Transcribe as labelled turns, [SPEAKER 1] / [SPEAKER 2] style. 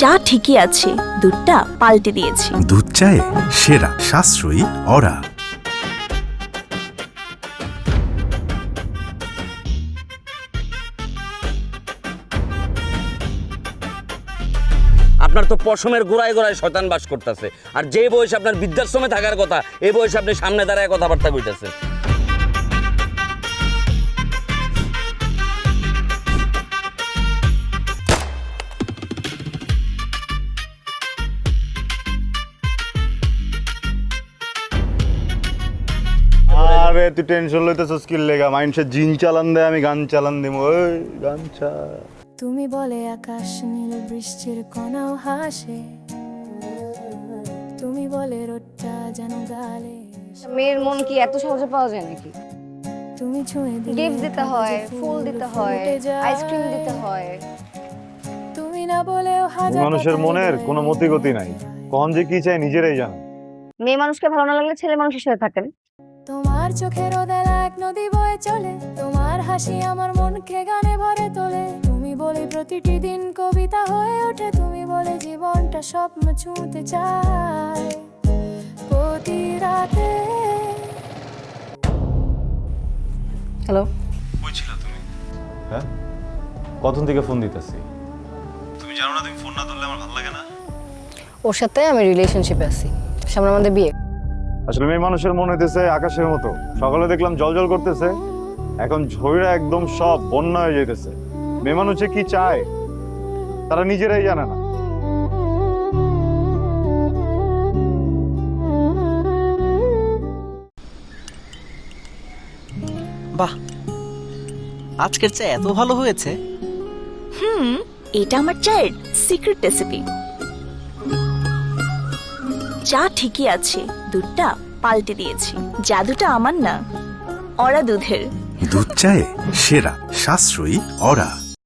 [SPEAKER 1] চা ঠিকই আছে দুধটা পাল্টে দিয়েছি।
[SPEAKER 2] দুধ চায়ে সেরা সাশ্রয়ী অরা
[SPEAKER 3] আপনার তো পশমের গোড়ায় গোড়ায় শয়তান বাস করতেছে। আর যে বয়সে আপনার বৃদ্ধাশ্রমে থাকার কথা এই বয়সে আপনি সামনে দাঁড়ায় কথাবার্তা কইতেছেন।
[SPEAKER 4] আরে তুই টেনশন লেগা? মাইন্ডসে জিন চালান দে আমি গান চালান দিম। ওই গান চা।
[SPEAKER 5] তুমি বলে আকাশ নীল বৃষ্টির কণাও হাসে। তুমি বলে রোদটা যেন গালে।
[SPEAKER 6] মেয়ের মন কি এত সহজে পাওয়া যায় নাকি?
[SPEAKER 5] তুমি ছুঁয়ে দিলে
[SPEAKER 6] গিফট দিতে হয় ফুল দিতে হয় আইসক্রিম দিতে হয়।
[SPEAKER 5] তুমি না বলেও হাজার
[SPEAKER 4] মানুষের মনের কোনো মতি গতি নাই কখন যে কি চাই নিজেরাই জানো।
[SPEAKER 6] মেয়ে মানুষকে ভালো না লাগলে ছেলে মানুষের সাথে থাকেন।
[SPEAKER 5] তোমার চোখের ওদের এক নদী বয়ে চলে। তোমার হাসি আমার মনকে গানে ভরে তোলে। তুমি বলে প্রতিটি দিন কবিতা হয়ে ওঠে। তুমি বলে জীবনটা স্বপ্ন ছুঁতে চায়। প্রতি রাতে।
[SPEAKER 6] হ্যালো।
[SPEAKER 4] হ্যাঁ? কখন থেকে ফোন দিতেছি? তুমি জানো না তুমি ফোন না ধরলে আমার ভালো লাগে না?
[SPEAKER 6] ওর সাথে আমি রিলেশনশিপে আছি। সামনে আমাদের বিয়ে।
[SPEAKER 4] আসলে মেয়ে মানুষের মনে হইতেছে আকাশের মতো। সকালে দেখলাম জল জল করতেছে। এখন ঝইরা একদম সব বন্যা হয়ে যাইতেছে। মেয়ে মানুষে কি চায়? তারা নিজেরাই জানে না।
[SPEAKER 7] বাহ। আজকের চা এত ভালো হয়েছে।
[SPEAKER 1] হুম এটা আমার চায়ের সিক্রেট রেসিপি চা ঠিকই আছে, দুধটা পাল্টে দিয়েছি। জাদুটা আমার না, অরা দুধের।
[SPEAKER 2] দুধ চায়ে সেরা, সাশ্রয়ী অরা।